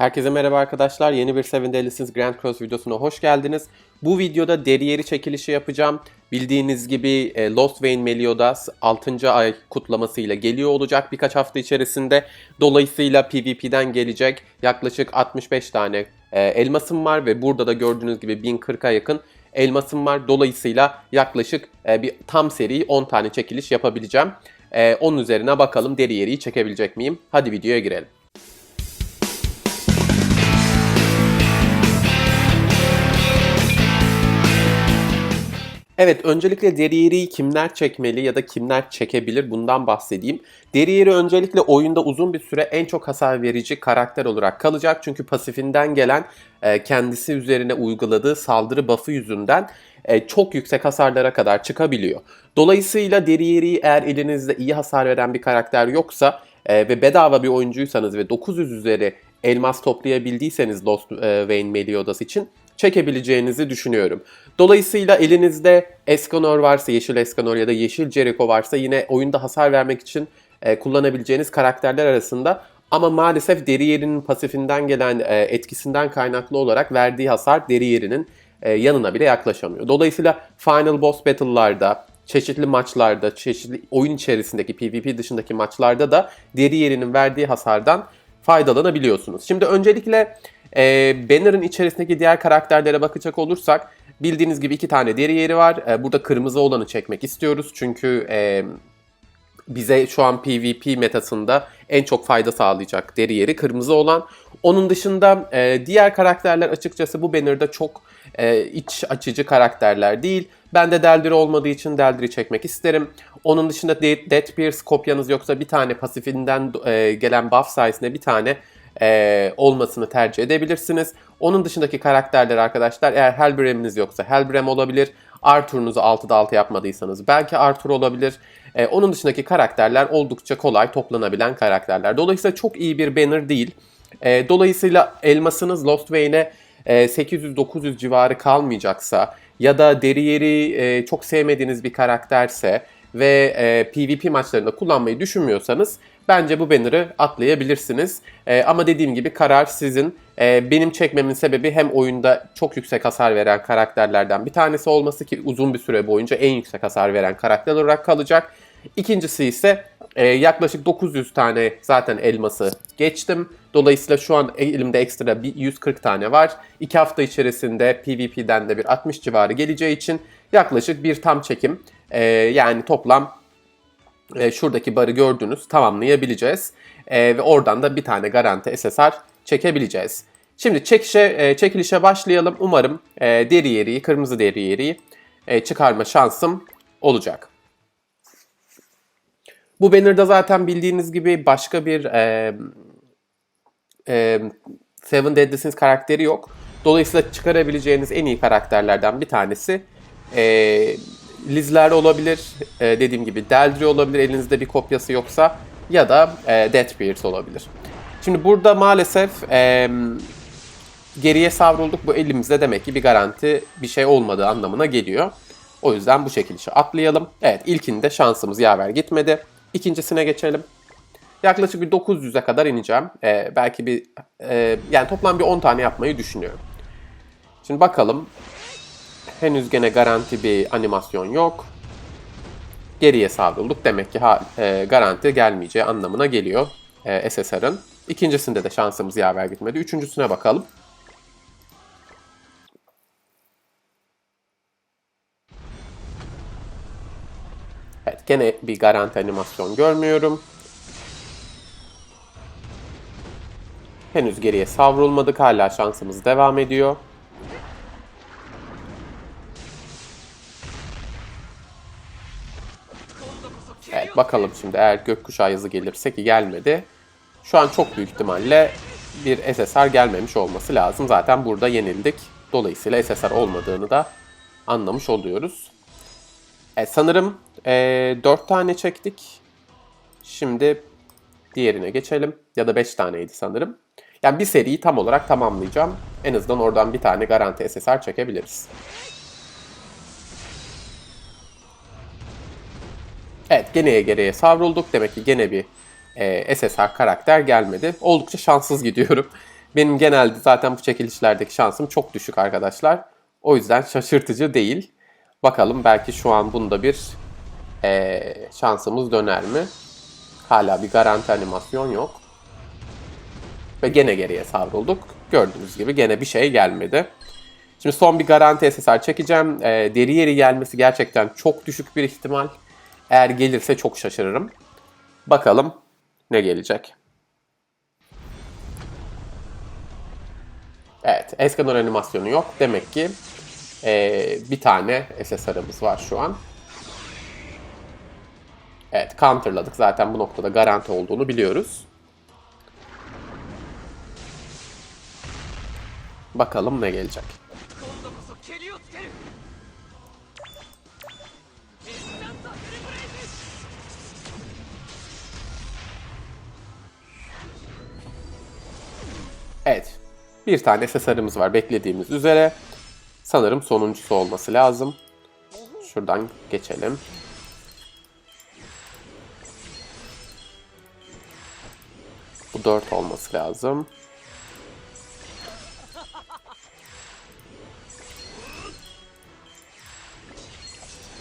Herkese merhaba arkadaşlar. Yeni bir Seven Delis'iniz Grand Cross videosuna hoş geldiniz. Bu videoda deri yeri çekilişi yapacağım. Bildiğiniz gibi e, Lost Vein Melioda 6. ay kutlamasıyla geliyor olacak birkaç hafta içerisinde. Dolayısıyla PvP'den gelecek yaklaşık 65 tane e, elmasım var ve burada da gördüğünüz gibi 1040'a yakın elmasım var. Dolayısıyla yaklaşık e, bir tam seri 10 tane çekiliş yapabileceğim. Onun üzerine bakalım deri yeriyi çekebilecek miyim? Hadi videoya girelim. Evet, öncelikle deriyeriyi kimler çekmeli ya da kimler çekebilir bundan bahsedeyim. Deriyeri öncelikle oyunda uzun bir süre en çok hasar verici karakter olarak kalacak. Çünkü pasifinden gelen e, kendisi üzerine uyguladığı saldırı buff'ı yüzünden e, çok yüksek hasarlara kadar çıkabiliyor. Dolayısıyla deriyeri eğer elinizde iyi hasar veren bir karakter yoksa e, ve bedava bir oyuncuysanız ve 900 üzeri elmas toplayabildiyseniz Lost e, Vein Meliodas için çekebileceğinizi düşünüyorum. Dolayısıyla elinizde Escanor varsa, Yeşil Escanor ya da Yeşil Jericho varsa yine oyunda hasar vermek için e, kullanabileceğiniz karakterler arasında ama maalesef deri yerinin pasifinden gelen e, etkisinden kaynaklı olarak verdiği hasar deri yerinin e, yanına bile yaklaşamıyor. Dolayısıyla Final Boss Battle'larda, çeşitli maçlarda, çeşitli oyun içerisindeki PvP dışındaki maçlarda da deri yerinin verdiği hasardan faydalanabiliyorsunuz. Şimdi öncelikle e, Banner'ın içerisindeki diğer karakterlere bakacak olursak bildiğiniz gibi iki tane deri yeri var. E, burada kırmızı olanı çekmek istiyoruz çünkü e, bize şu an PvP metasında en çok fayda sağlayacak deri yeri kırmızı olan. Onun dışında e, diğer karakterler açıkçası bu banner'da çok e, iç açıcı karakterler değil. Ben de Deldiri olmadığı için Deldiri çekmek isterim. Onun dışında De- Deathpierce kopyanız yoksa bir tane pasifinden e, gelen buff sayesinde bir tane e, olmasını tercih edebilirsiniz. Onun dışındaki karakterler arkadaşlar eğer Helbram'iniz yoksa Helbram olabilir. Arthur'unuzu 6'da 6 yapmadıysanız belki Arthur olabilir. E, onun dışındaki karakterler oldukça kolay toplanabilen karakterler. Dolayısıyla çok iyi bir banner değil. E, dolayısıyla elmasınız Lost Vein'e e, 800-900 civarı kalmayacaksa ya da deri yeri e, çok sevmediğiniz bir karakterse ve e, PvP maçlarında kullanmayı düşünmüyorsanız bence bu banner'ı atlayabilirsiniz. E, ama dediğim gibi karar sizin. E, benim çekmemin sebebi hem oyunda çok yüksek hasar veren karakterlerden bir tanesi olması ki uzun bir süre boyunca en yüksek hasar veren karakter olarak kalacak. İkincisi ise e, yaklaşık 900 tane zaten elması geçtim. Dolayısıyla şu an elimde ekstra bir 140 tane var. 2 hafta içerisinde PvP'den de bir 60 civarı geleceği için yaklaşık bir tam çekim e, yani toplam e, şuradaki barı gördünüz tamamlayabileceğiz. E, ve oradan da bir tane garanti SSR çekebileceğiz. Şimdi çekişe, e, çekilişe başlayalım. Umarım e, deri yeriyi, kırmızı deri yeriyi e, çıkarma şansım olacak. Bu banner'da zaten bildiğiniz gibi başka bir e, e, Seven Deadly Sins karakteri yok. Dolayısıyla çıkarabileceğiniz en iyi karakterlerden bir tanesi e, Lizler olabilir. E, dediğim gibi Deldry olabilir elinizde bir kopyası yoksa ya da e, Deathbeard olabilir. Şimdi burada maalesef e, geriye savrulduk. Bu elimizde demek ki bir garanti bir şey olmadığı anlamına geliyor. O yüzden bu çekilişi atlayalım. Evet ilkinde şansımız yaver gitmedi. İkincisine geçelim. Yaklaşık bir 900'e kadar ineceğim. Ee, belki bir e, yani toplam bir 10 tane yapmayı düşünüyorum. Şimdi bakalım. Henüz gene garanti bir animasyon yok. Geriye savrulduk. Demek ki e, garanti gelmeyeceği anlamına geliyor e, SSR'ın. İkincisinde de şansımız yaver gitmedi. Üçüncüsüne bakalım. Evet gene bir garanti animasyon görmüyorum. Henüz geriye savrulmadık. Hala şansımız devam ediyor. Bakalım şimdi eğer gökkuşağı yazı gelirse ki gelmedi. Şu an çok büyük ihtimalle bir SSR gelmemiş olması lazım. Zaten burada yenildik. Dolayısıyla SSR olmadığını da anlamış oluyoruz. E, sanırım e, 4 tane çektik. Şimdi diğerine geçelim. Ya da 5 taneydi sanırım. Yani bir seriyi tam olarak tamamlayacağım. En azından oradan bir tane garanti SSR çekebiliriz. Evet geneye geriye savrulduk. Demek ki gene bir e, SSR karakter gelmedi. Oldukça şanssız gidiyorum. Benim genelde zaten bu çekilişlerdeki şansım çok düşük arkadaşlar. O yüzden şaşırtıcı değil. Bakalım belki şu an bunda bir eee, şansımız döner mi? Hala bir garanti animasyon yok. Ve gene geriye savrulduk. Gördüğünüz gibi gene bir şey gelmedi. Şimdi son bir garanti SSR çekeceğim. Ee, deri yeri gelmesi gerçekten çok düşük bir ihtimal. Eğer gelirse çok şaşırırım. Bakalım ne gelecek. Evet, Escanor animasyonu yok. Demek ki ee, bir tane SSR'ımız var şu an. Evet, counterladık. Zaten bu noktada garanti olduğunu biliyoruz. Bakalım ne gelecek. Evet. Bir tane SSR'ımız var beklediğimiz üzere. Sanırım sonuncusu olması lazım. Şuradan geçelim. Bu 4 olması lazım.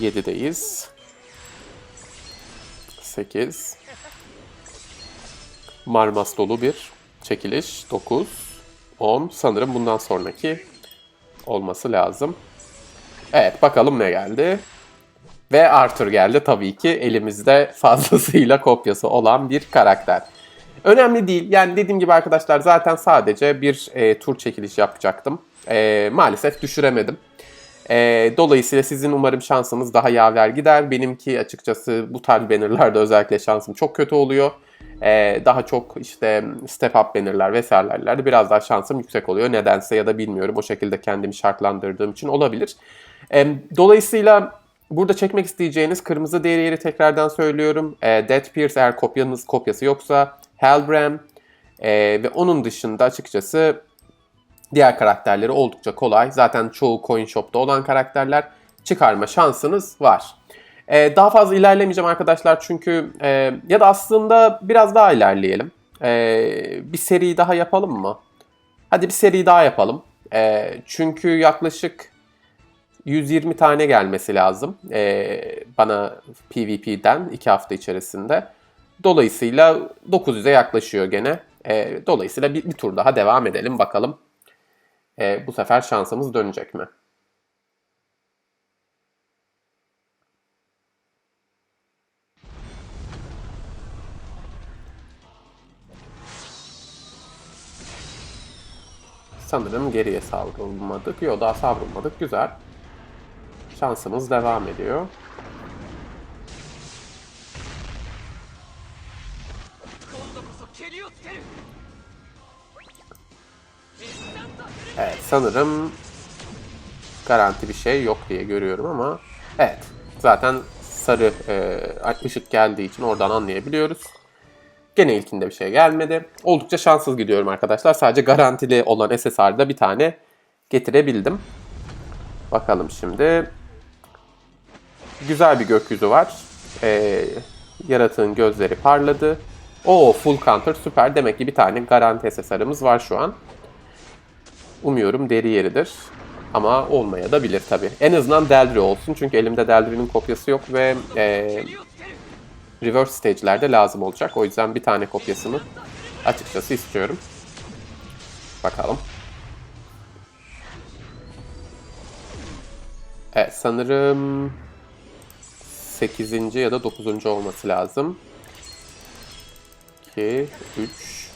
Yedideyiz. Sekiz. Marmas dolu bir çekiliş. 9, 10. Sanırım bundan sonraki olması lazım. Evet bakalım ne geldi. Ve Arthur geldi tabii ki elimizde fazlasıyla kopyası olan bir karakter. Önemli değil. Yani dediğim gibi arkadaşlar zaten sadece bir e, tur çekiliş yapacaktım. E, maalesef düşüremedim. E, dolayısıyla sizin umarım şansınız daha yaver gider. Benimki açıkçası bu tarz bannerlarda özellikle şansım çok kötü oluyor. E, daha çok işte step up bannerlar vesairelerlerde biraz daha şansım yüksek oluyor. Nedense ya da bilmiyorum o şekilde kendimi şartlandırdığım için olabilir. E, dolayısıyla burada çekmek isteyeceğiniz kırmızı değeri tekrardan söylüyorum. E, Death Pierce eğer kopyanız kopyası yoksa Helbram e, ve onun dışında açıkçası Diğer karakterleri oldukça kolay. Zaten çoğu coin shop'ta olan karakterler çıkarma şansınız var. Ee, daha fazla ilerlemeyeceğim arkadaşlar çünkü e, ya da aslında biraz daha ilerleyelim. Ee, bir seri daha yapalım mı? Hadi bir seri daha yapalım. Ee, çünkü yaklaşık 120 tane gelmesi lazım ee, bana PvP'den 2 hafta içerisinde. Dolayısıyla 900'e yaklaşıyor gene. Ee, dolayısıyla bir, bir tur daha devam edelim bakalım. E, bu sefer şansımız dönecek mi? sanırım geriye savrulmadık. Yok daha savrulmadık. Güzel. Şansımız devam ediyor. Evet sanırım garanti bir şey yok diye görüyorum ama evet zaten sarı e, ışık geldiği için oradan anlayabiliyoruz. Gene ilkinde bir şey gelmedi. Oldukça şanssız gidiyorum arkadaşlar. Sadece garantili olan SSR'da bir tane getirebildim. Bakalım şimdi. Güzel bir gökyüzü var. Ee, yaratığın gözleri parladı. O full counter süper. Demek ki bir tane garanti SSR'ımız var şu an. Umuyorum deri yeridir. Ama olmaya da bilir tabii. En azından Delri olsun. Çünkü elimde Delri'nin kopyası yok ve e, reverse stage'lerde lazım olacak. O yüzden bir tane kopyasını açıkçası istiyorum. Bakalım. Evet sanırım 8. ya da 9. olması lazım. 2, 3,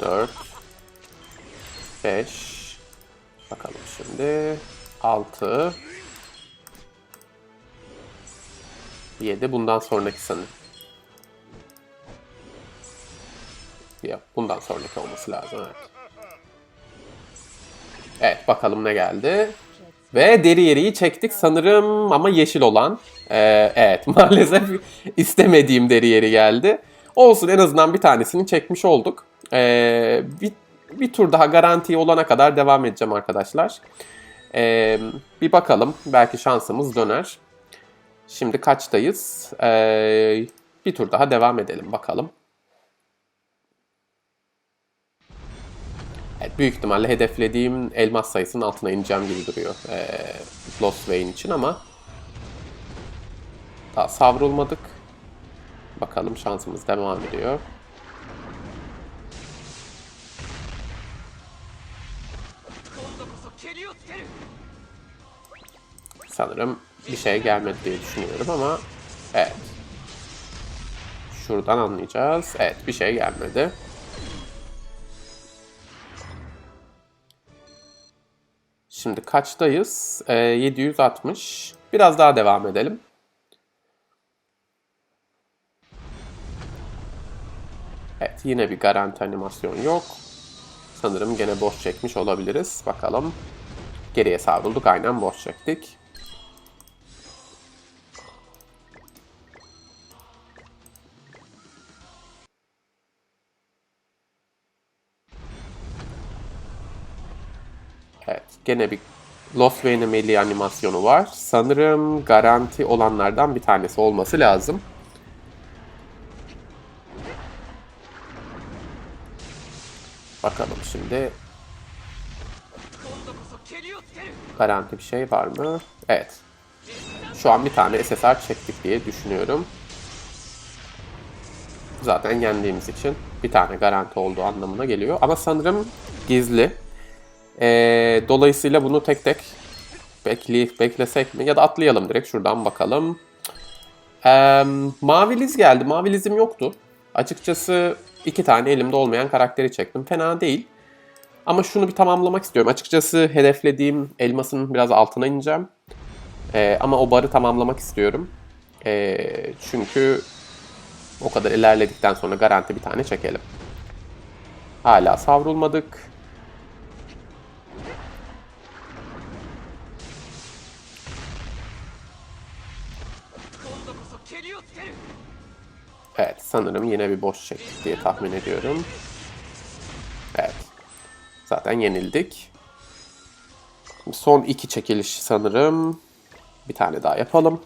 4, 5. Bakalım şimdi. 6. 7. Bundan sonraki sanırım. Ya bundan sonraki olması lazım evet. Evet bakalım ne geldi. Ve deri yeriyi çektik sanırım ama yeşil olan. Ee, evet maalesef istemediğim deri yeri geldi. Olsun en azından bir tanesini çekmiş olduk. Ee, bir, bir tur daha garanti olana kadar devam edeceğim arkadaşlar. Ee, bir bakalım belki şansımız döner. Şimdi kaçtayız? Ee, bir tur daha devam edelim bakalım. Evet, büyük ihtimalle hedeflediğim elmas sayısının altına ineceğim gibi duruyor. Ee, Lost Vein için ama daha savrulmadık. Bakalım şansımız devam ediyor. Sanırım bir şey gelmedi diye düşünüyorum ama evet. Şuradan anlayacağız. Evet bir şey gelmedi. Şimdi kaçtayız? Ee, 760. Biraz daha devam edelim. Evet yine bir garanti animasyon yok. Sanırım gene boş çekmiş olabiliriz. Bakalım. Geriye savrulduk. Aynen boş çektik. Gene bir Lost ve Melee animasyonu var. Sanırım garanti olanlardan bir tanesi olması lazım. Bakalım şimdi. Garanti bir şey var mı? Evet. Şu an bir tane SSR çektik diye düşünüyorum. Zaten yendiğimiz için bir tane garanti olduğu anlamına geliyor. Ama sanırım gizli. Ee, dolayısıyla bunu tek tek bekleyip beklesek mi? Ya da atlayalım direkt şuradan bakalım. Ee, Mavi geldi. Mavi Liz'im yoktu. Açıkçası iki tane elimde olmayan karakteri çektim. Fena değil. Ama şunu bir tamamlamak istiyorum. Açıkçası hedeflediğim elmasın biraz altına ineceğim. Ee, ama o barı tamamlamak istiyorum. Ee, çünkü o kadar ilerledikten sonra garanti bir tane çekelim. Hala savrulmadık. Evet sanırım yine bir boş çektik diye tahmin ediyorum. Evet. Zaten yenildik. Şimdi son iki çekiliş sanırım. Bir tane daha yapalım.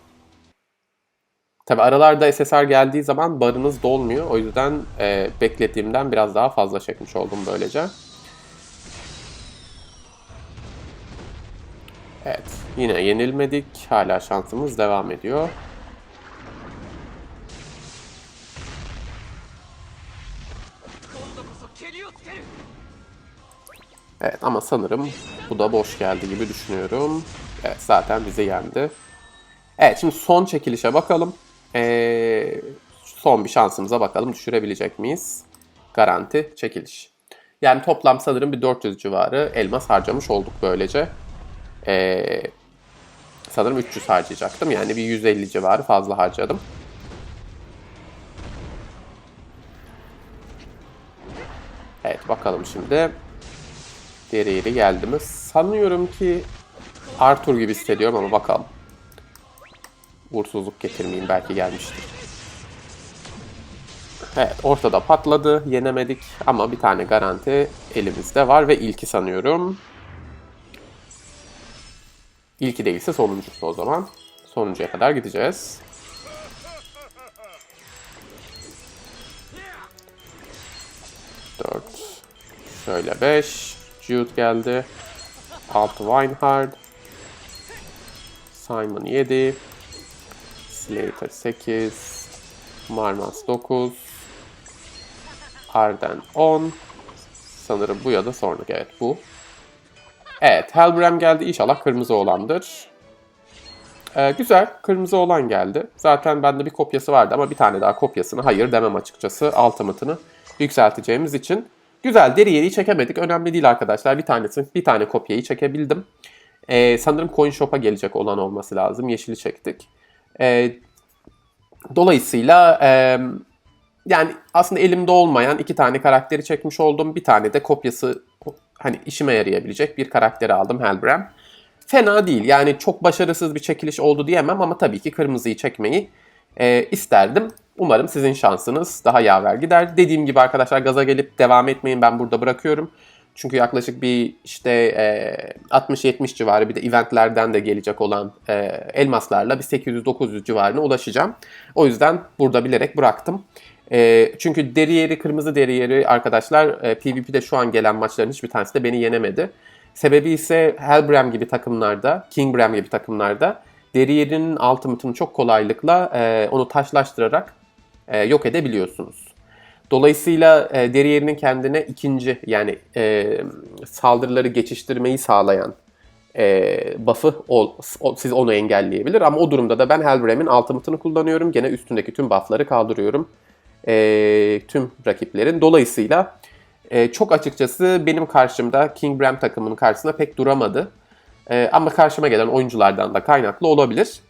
Tabi aralarda SSR geldiği zaman barınız dolmuyor. O yüzden e, beklediğimden biraz daha fazla çekmiş oldum böylece. Evet. Yine yenilmedik. Hala şansımız devam ediyor. Evet ama sanırım bu da boş geldi gibi düşünüyorum. Evet zaten bizi yendi. Evet şimdi son çekilişe bakalım. Ee, son bir şansımıza bakalım düşürebilecek miyiz? Garanti çekiliş. Yani toplam sanırım bir 400 civarı elmas harcamış olduk böylece. Ee, sanırım 300 harcayacaktım. Yani bir 150 civarı fazla harcadım. Evet bakalım şimdi. Diğeri yeri geldi mi? Sanıyorum ki Arthur gibi hissediyorum ama bakalım. Uğursuzluk getirmeyeyim belki gelmiştir. Evet ortada patladı. Yenemedik ama bir tane garanti elimizde var ve ilki sanıyorum. İlki değilse sonuncusu o zaman. Sonuncuya kadar gideceğiz. Dört. Şöyle beş. Jude geldi. 6 Winehard. Simon 7. Slater 8. Marmas 9. Arden 10. Sanırım bu ya da sonraki. Evet bu. Evet Helbram geldi. İnşallah kırmızı olandır. Ee, güzel. Kırmızı olan geldi. Zaten bende bir kopyası vardı ama bir tane daha kopyasını hayır demem açıkçası. Ultimate'ını yükselteceğimiz için. Güzel deri yeri çekemedik. Önemli değil arkadaşlar. Bir tanesi, bir tane kopyayı çekebildim. Ee, sanırım Coin Shop'a gelecek olan olması lazım. Yeşili çektik. Ee, dolayısıyla e, yani aslında elimde olmayan iki tane karakteri çekmiş oldum. Bir tane de kopyası hani işime yarayabilecek bir karakteri aldım Helbram. Fena değil. Yani çok başarısız bir çekiliş oldu diyemem ama tabii ki kırmızıyı çekmeyi e, isterdim. Umarım sizin şansınız daha yaver gider. Dediğim gibi arkadaşlar gaza gelip devam etmeyin ben burada bırakıyorum. Çünkü yaklaşık bir işte e, 60-70 civarı bir de eventlerden de gelecek olan e, elmaslarla bir 800-900 civarına ulaşacağım. O yüzden burada bilerek bıraktım. E, çünkü deri yeri, kırmızı deri yeri arkadaşlar e, PvP'de şu an gelen maçların hiçbir tanesi de beni yenemedi. Sebebi ise Hellbram gibi takımlarda, Kingbram gibi takımlarda deri yerinin ultimate'ını çok kolaylıkla e, onu taşlaştırarak e, yok edebiliyorsunuz. Dolayısıyla e, deri yerinin kendine ikinci yani e, saldırıları geçiştirmeyi sağlayan e, buff'ı siz onu engelleyebilir. Ama o durumda da ben Hellbram'in ultimate'ını kullanıyorum. Gene üstündeki tüm buff'ları kaldırıyorum. E, tüm rakiplerin. Dolayısıyla e, çok açıkçası benim karşımda King Bram takımının karşısında pek duramadı. E, ama karşıma gelen oyunculardan da kaynaklı olabilir.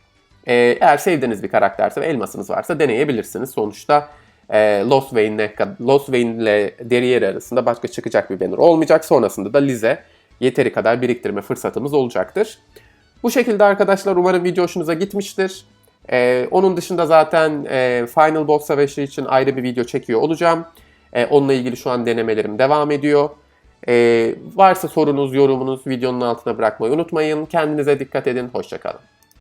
E, eğer sevdiğiniz bir karakterse ve elmasınız varsa deneyebilirsiniz. Sonuçta e, Lost Vayne'le Lost Vayne ile arasında başka çıkacak bir banner olmayacak. Sonrasında da Lize yeteri kadar biriktirme fırsatımız olacaktır. Bu şekilde arkadaşlar umarım video hoşunuza gitmiştir. E, onun dışında zaten e, Final Boss Savaşı için ayrı bir video çekiyor olacağım. E, onunla ilgili şu an denemelerim devam ediyor. E, varsa sorunuz, yorumunuz videonun altına bırakmayı unutmayın. Kendinize dikkat edin. Hoşçakalın.